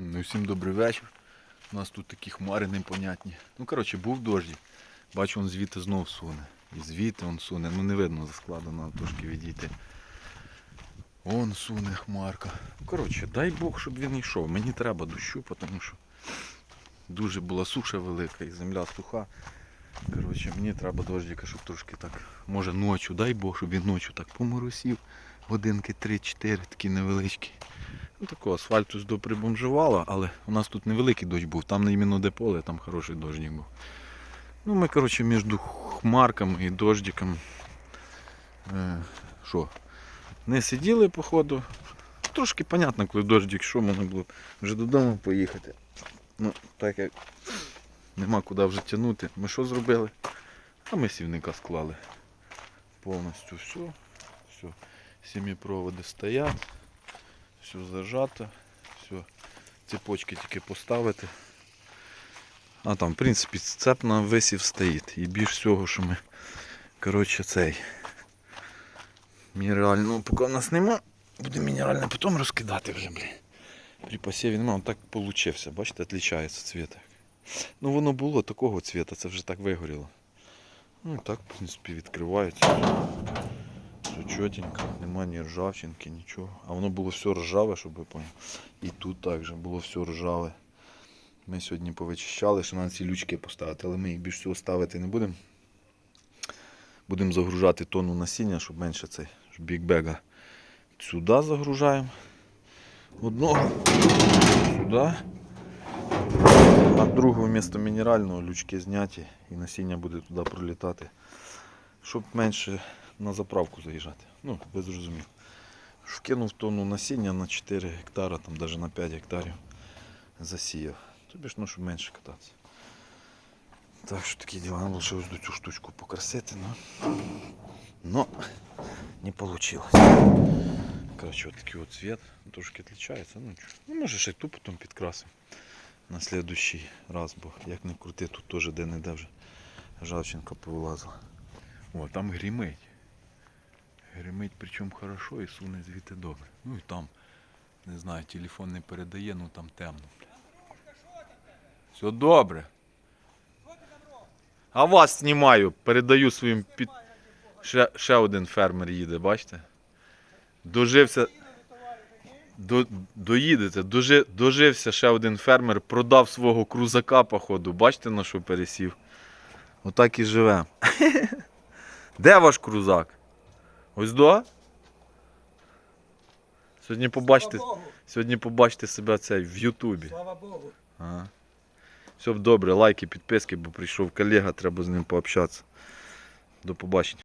Ну, всім добрий вечір. У нас тут такі хмари непонятні. Ну, коротше, був дощ. Бачу, він звідти знов суне. І звідти він суне. Ну не видно за складу, треба трошки відійти. Он суне хмарка. Коротше, дай Бог, щоб він йшов. Мені треба дощу, тому що дуже була суша велика і земля суха. Коротше, мені треба дождика, щоб трошки так, може ночі, дай Бог, щоб він ночі так поморосів. Годинки 3-4, такі невеличкі. Ну, такого асфальту до прибомжувало, але у нас тут невеликий дощ був, там не іменно де поле, там хороший дощик був. Ну, ми, коротше, між хмарками і дождиком. Е, що? Не сиділи, походу. Трошки понятно, коли дождик йшов, можна було вже додому поїхати. Ну, так як нема куди вже тягнути. Ми що зробили? А ми сівника склали. Повністю все. все. Сім'ї проводи стоять. Все зажато. Все. Цепочки тільки поставити. А там, в принципі, цеп на висів стоїть. І більш всього, що ми. Коротше, цей. Мінеральний. Ну, поки в нас нема, буде мінеральне потім розкидати вже, блін. При посіві нема, він так получився. Бачите, відрізняється цвіт. Ну воно було такого цвіта, це вже так вигоріло. Ну і так, в принципі, відкривається. Все чотенько, нема ні ржавчинки, нічого. А воно було все ржаве, щоб ви поняли. І тут також було все ржаве. Ми сьогодні повичищали, що на ці лючки поставити, але ми їх більш всього ставити не будемо. Будемо загружати тонну насіння, щоб менше цей бікбега сюди загружаємо. Одного сюди. А другого вмісто мінерального лючки зняті і насіння буде туди пролітати. Щоб менше на заправку заїжджати. Ну, ви зрозуміли. Вкинув тонну насіння на 4 гектара, там навіть на 5 гектарів засіяв. Тобі ж ну, щоб менше кататися. Так що такі діла, лише до цю штучку покрасити, но, но не вийшло. Коротше, от такий от цвет, трошки відрізняється. Ну, ну може ще ту потім підкрасимо на следующий раз, бо як не крути, тут теж де-не-де вже жавчинка повилазила. О, там гримить. Гримить причому хорошо і суне звідти добре. Ну і там, не знаю, телефон не передає, ну там темно. Все добре. А вас знімаю, передаю своїм під. Ще, ще один фермер їде, бачите? Дожився. До, доїдете, дожи, дожився ще один фермер, продав свого крузака, походу. Бачите, на що пересів? Отак і живе. Де ваш крузак? Ось да. Сьогодні побачите, сьогодні побачите себе цей в Ютубі. Слава Богу. Ага. Все добре, лайки, підписки, бо прийшов колега, треба з ним пообщатися. До побачення.